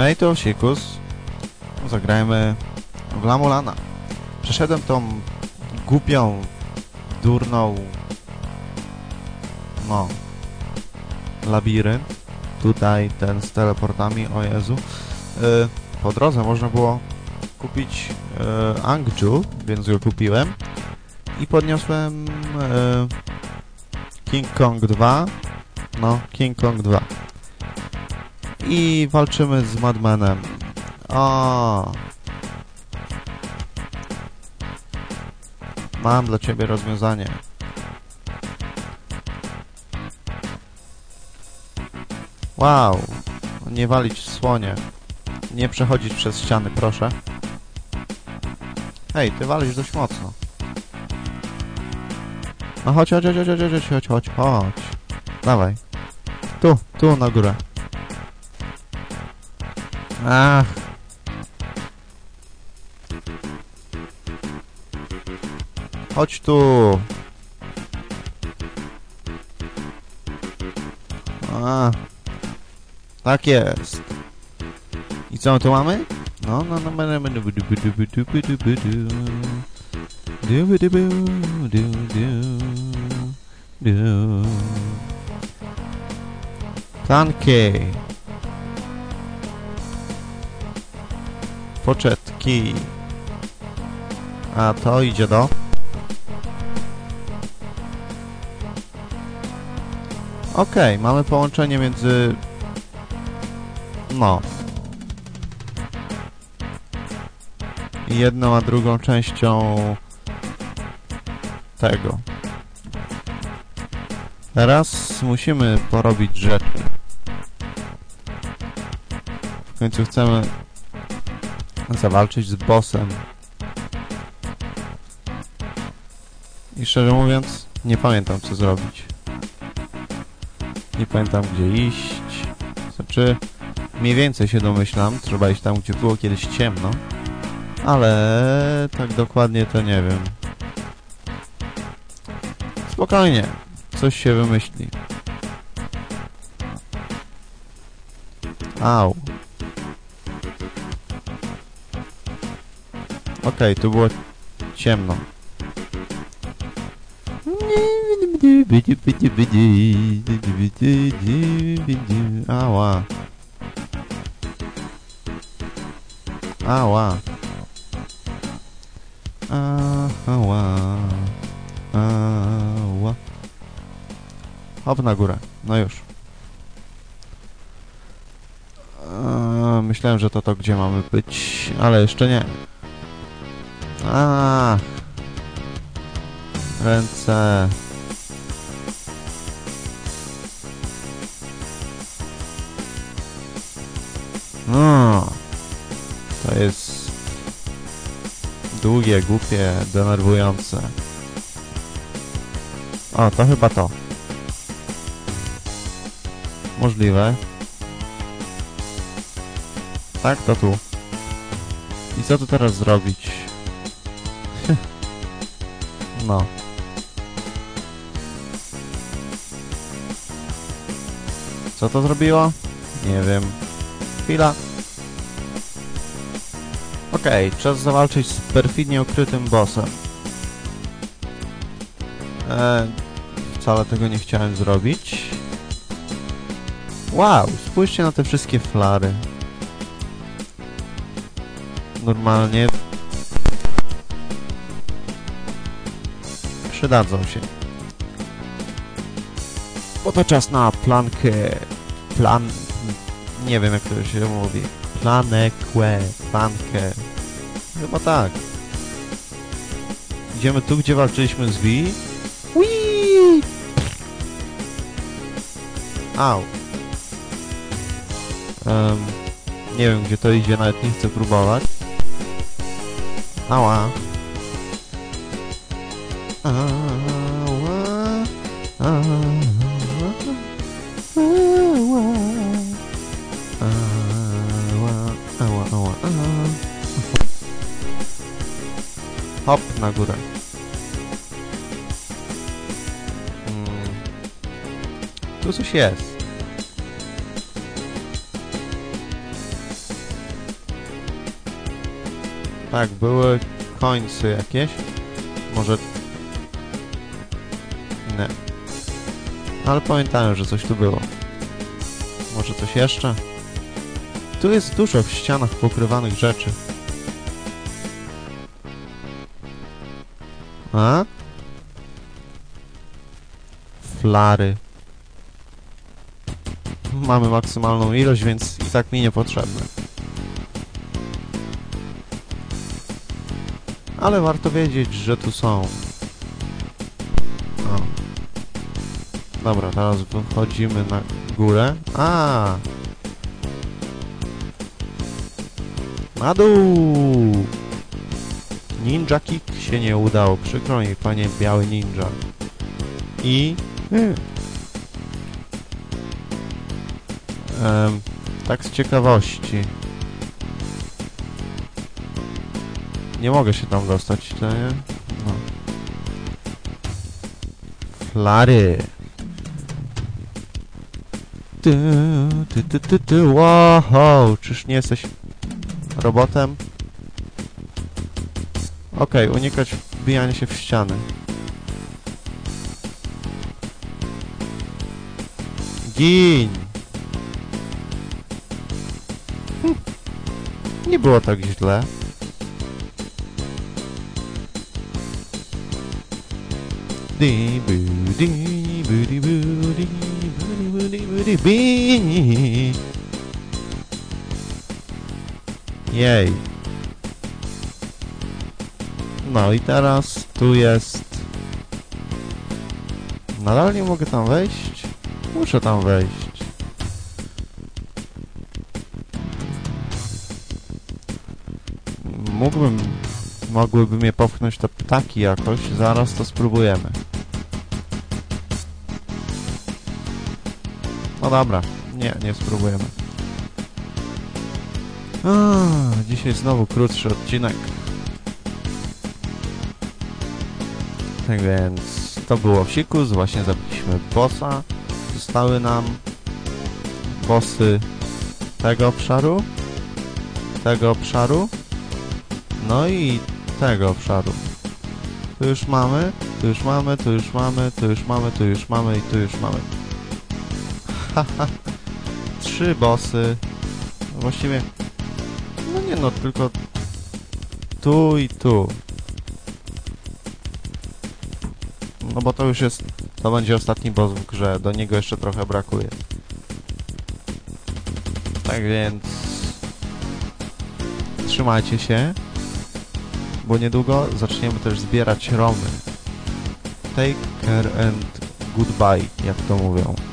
No i to sikus. Zagrajmy w Lamulana. Przeszedłem tą głupią, durną, no, labirynt. Tutaj ten z teleportami, o Jezu. Y, po drodze można było kupić y, Angju, więc go kupiłem. I podniosłem y, King Kong 2. No, King Kong 2 i walczymy z Madmanem. O. Mam dla ciebie rozwiązanie. Wow, nie walić w słonie. Nie przechodzić przez ściany, proszę. Hej, ty walisz dość mocno. No chodź, chodź, chodź, chodź, chodź, chodź, chodź, chodź. Dawaj. Tu, tu na górę. Ach. Chodź tu. A. Tak jest. I co tu mamy? No, no, no, no, no, no, Poczetki. A to idzie do... Okej, mamy połączenie między... No. Jedną a drugą częścią... Tego. Teraz musimy porobić rzeczy. W końcu chcemy zawalczyć z bossem. I szczerze mówiąc, nie pamiętam co zrobić. Nie pamiętam gdzie iść. Znaczy, mniej więcej się domyślam, trzeba iść tam, gdzie było kiedyś ciemno. Ale tak dokładnie to nie wiem. Spokojnie, coś się wymyśli. Au. Okej, tu było ciemno. Ała. Ała. Ała. Ała. Hop na górę. No już. Myślałem, że to to, gdzie mamy być, ale jeszcze nie. A. Ręce. No. To jest długie, głupie, denerwujące. O, to chyba to. Możliwe. Tak, to tu. I co tu teraz zrobić? No. Co to zrobiło? Nie wiem. Chwila. Okej, czas zawalczyć z perfidnie ukrytym bossem. E, wcale tego nie chciałem zrobić. Wow, spójrzcie na te wszystkie flary. Normalnie przydadzą się. Bo to czas na plankę. Plan... Nie wiem jak to się mówi. Planekłę. Plankę. Chyba tak. Idziemy tu, gdzie walczyliśmy z V. Au. Em, nie wiem, gdzie to idzie, nawet nie chcę próbować. Ała. Ała. Ała. Ała. Ała, ała, ała. Hop, na górę. Mm. Tu coś jest. Tak, były końce jakieś. Może... Ale pamiętałem, że coś tu było. Może coś jeszcze? Tu jest dużo w ścianach pokrywanych rzeczy. A? Flary. Mamy maksymalną ilość, więc i tak mi niepotrzebne. Ale warto wiedzieć, że tu są. Dobra, teraz wychodzimy na górę. A. Na dół! Ninja kick się nie udało. Przykro mi, panie biały ninja. I... Em, tak z ciekawości. Nie mogę się tam dostać, to nie? No. Flary. Ty, ty, ty, ty, wow, czyż nie jesteś robotem? Okej, unikać wbijania się w ściany. Gin! Hm. Nie było tak źle. Jej. No i teraz tu jest... Nadal nie mogę tam wejść? Muszę tam wejść. Mógłbym... Mogłyby mnie popchnąć te ptaki jakoś. Zaraz to spróbujemy. No dobra. Nie, nie spróbujemy. A, dzisiaj znowu krótszy odcinek. Tak więc to było Sikus, właśnie zabiliśmy bossa. Zostały nam bossy tego obszaru, tego obszaru, no i tego obszaru. Tu już mamy, tu już mamy, tu już mamy, tu już mamy, tu już mamy i tu już mamy. Haha. Trzy bossy. Właściwie... No nie no, tylko... Tu i tu. No bo to już jest... To będzie ostatni boss w grze. Do niego jeszcze trochę brakuje. Tak więc... Trzymajcie się. Bo niedługo zaczniemy też zbierać romy. Take care and goodbye, jak to mówią.